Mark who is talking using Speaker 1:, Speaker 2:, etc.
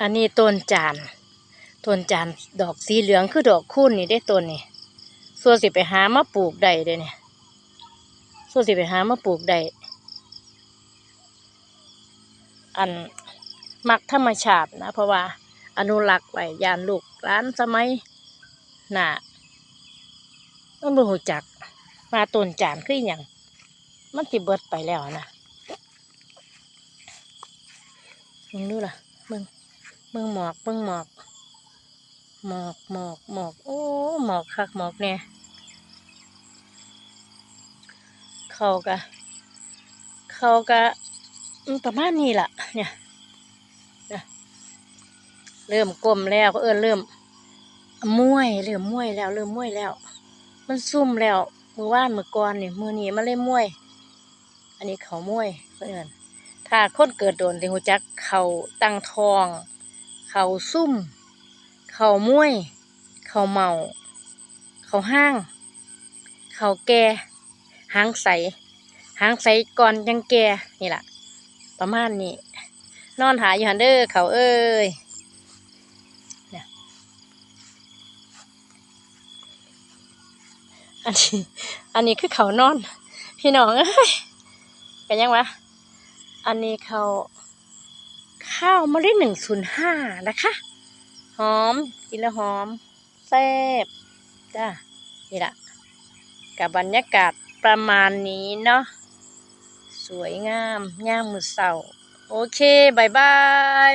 Speaker 1: อันนี้ต้นจานต้นจานดอกสีเหลืองคือดอกคูณนี่ได้ต้นนี่ส่วนสิไปหามาปลูกได้เด้เนี่ยส่วนสิไปหามาปลูกได้อันมักธรรมชาตินะ เพราะว่า อนุรักษ์ไว้ยานลูกร้านสมัยหน้ามันบ่หูจัก มาต้นจานคืออย่างมันสิเบิดไปแล้วนะมึงดูล่ะมึง เบิ่งหมอกเบิ่งหมอก หมอกหมอกหมอก โอ้ หมอกคักหมอกเนี่ยเขากะเขากะประมาณนี้ล่ะ เนี่ยเริ่มกลมแล้วก็เอินเริ่มม้วยเริ่มม้วยแล้ว เริ่มม้วยแล้ว มันซุ่มแล้วมือว่านมือก่อนนี่มือนี้มันเลยม้วย อันนี้เขาม้วยเพื่อนถ้าคนเกิดโดนสิหูจักเขาตั้งทอง เขาซุ่ม เขาม้วย เขาเมา เขาห้าง เขาแก่หางใสหางใสก่อนยังแก่นี่แหละประมาณนี้ นอนหาอยู่หันเด้อเขาเอ้ยเนี่ยอันนี้อันนี้คือเขานอน พี่น้องเอ้ยเป็นยังวะ อันนี้เขา ข้าวมะลิหนึ่งศูนย์ห้านะคะ หอมกินแล้วหอมแซ่บจ้านี่ละกับบรรยากาศประมาณนี้เนาะสวยงามย่างมือเสาโอเคบายบาย